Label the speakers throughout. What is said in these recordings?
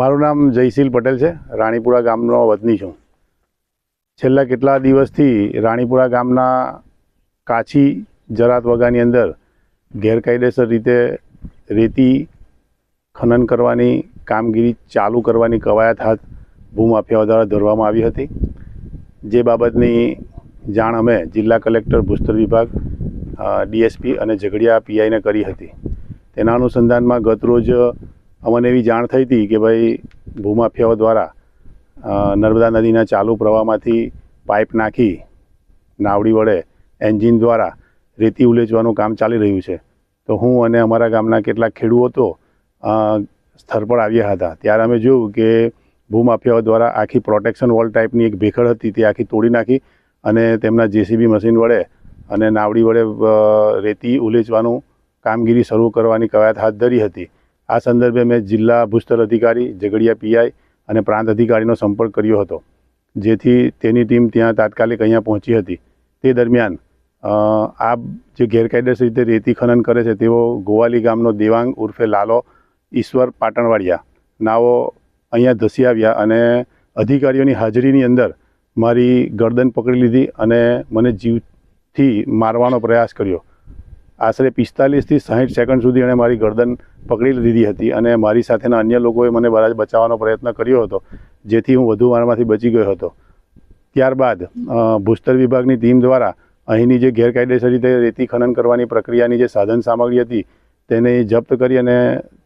Speaker 1: મારું નામ જયશીલ પટેલ છે. રાણીપુરા ગામનો વતની છું. છેલ્લા કેટલા દિવસથી રાણીપુરા ગામના કાછી જરાત વગાની અંદર ગેરકાયદેસર રીતે રેતી ખનન કરવાની કામગીરી ચાલુ કરવાની કવાયત હાથ ભૂમાફિયાઓ દ્વારા ધરવામાં આવી હતી. જે બાબતની જાણ અમે જિલ્લા કલેક્ટર, ભૂસ્તર વિભાગ ડીએસપી અને ઝઘડિયા પીઆઈને કરી હતી. તેના અનુસંધાનમાં ગતરોજ અમને એવી જાણ થઈ હતી કે ભાઈ, ભૂમાફિયાઓ દ્વારા નર્મદા નદીના ચાલુ પ્રવાહમાંથી પાઇપ નાખી, નાવડી વડે એન્જિન દ્વારા રેતી ઉલેચવાનું કામ ચાલી રહ્યું છે. તો હું અને અમારા ગામના કેટલાક ખેડૂતો સ્થળ પર આવ્યા હતા. ત્યારે અમે જોયું કે ભૂમાફિયાઓ દ્વારા આખી પ્રોટેક્શન વોલ ટાઈપની એક ભેખડ હતી, તે આખી તોડી નાખી અને તેમના જેસીબી મશીન વડે અને નાવડી વડે રેતી ઉલેચવાનું કામગીરી શરૂ કરવાની કવાયત હાથ ધરી હતી. આ સંદર્ભે મેં જિલ્લા ભૂસ્તર અધિકારી, ઝઘડિયા પીઆઈ અને પ્રાંત અધિકારીનો સંપર્ક કર્યો હતો, જેથી તેની ટીમ ત્યાં તાત્કાલિક અહીંયા પહોંચી હતી. તે દરમિયાન આ જે ગેરકાયદેસર રીતે રેતી ખનન કરે છે તેઓ ગોવાલી ગામનો દેવાંગ ઉર્ફે લાલો ઈશ્વર પાટણવાડિયા, નાઓ અહીંયા ધસી આવ્યા અને અધિકારીઓની હાજરીની અંદર મારી ગરદન પકડી લીધી અને મને જીવથી મારવાનો પ્રયાસ કર્યો. આશરે પિસ્તાલીસથી સાહીઠ સેકન્ડ સુધી એણે મારી ગરદન પકડી લીધી હતી અને મારી સાથેના અન્ય લોકોએ મને બરાજ બચાવવાનો પ્રયત્ન કર્યો હતો, જેથી હું વધુ વારમાંથી બચી ગયો હતો. ત્યારબાદ ભૂસ્તર વિભાગની ટીમ દ્વારા અહીંની જે ગેરકાયદેસર રીતે રેતી ખનન કરવાની પ્રક્રિયાની જે સાધન સામગ્રી હતી, તેને જપ્ત કરી અને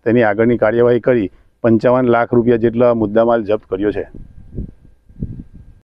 Speaker 1: તેની આગળની કાર્યવાહી કરી પંચાવન લાખ રૂપિયા જેટલા મુદ્દામાલ જપ્ત કર્યો છે.